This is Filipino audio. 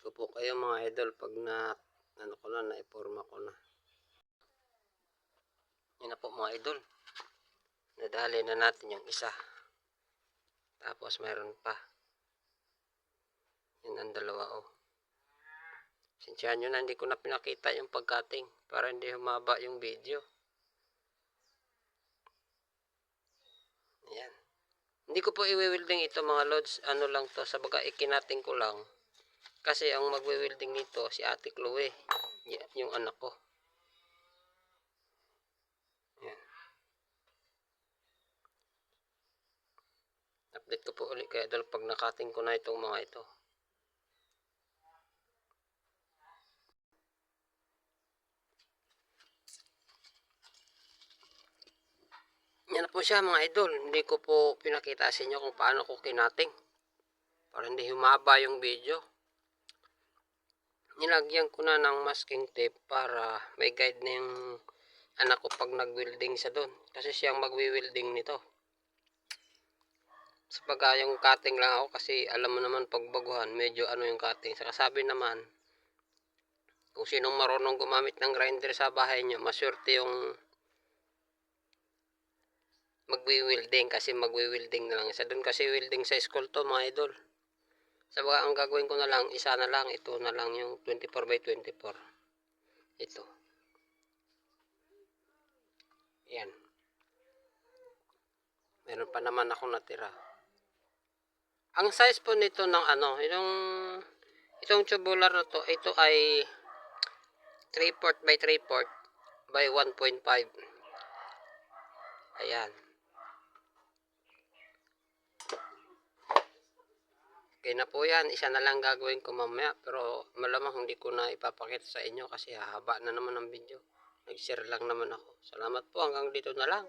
ko po kayo mga idol pag na ano ko na naiporma ko na yun na po mga idol nadali na natin yung isa tapos mayroon pa yun ang dalawa oh Sinsyahan nyo na hindi ko na pinakita yung pagkating para hindi humaba yung video. Ayan. Hindi ko po i-welding ito mga lods. Ano lang to. Sa baga ikinating ko lang. Kasi ang magwe-welding nito si Ate Chloe. Yan, yung anak ko. Ayan. Update ko po ulit kaya dahil pag nakating ko na itong mga ito. Yan na po siya mga idol. Hindi ko po pinakita sa inyo kung paano ko kinating. Para hindi humaba yung video. Nilagyan ko na ng masking tape para may guide na yung anak ko pag nag-welding sa doon. Kasi siyang magwi-welding nito. Sa pagka yung cutting lang ako kasi alam mo naman pagbaguhan medyo ano yung cutting. Saka sabi naman kung sinong marunong gumamit ng grinder sa bahay nyo, maswerte yung magwi-welding kasi magwi-welding na lang isa doon kasi welding sa school to mga idol sa baga ang gagawin ko na lang isa na lang ito na lang yung 24 by 24 ito. Yan. Meron pa naman ako natira. Ang size po nito ng ano yung itong tubular na to ito ay 3 port by 3 port by 1.5 ayan Okay na po yan. Isa na lang gagawin ko mamaya. Pero malamang hindi ko na ipapakita sa inyo kasi hahaba na naman ang video. Nag-share lang naman ako. Salamat po. Hanggang dito na lang.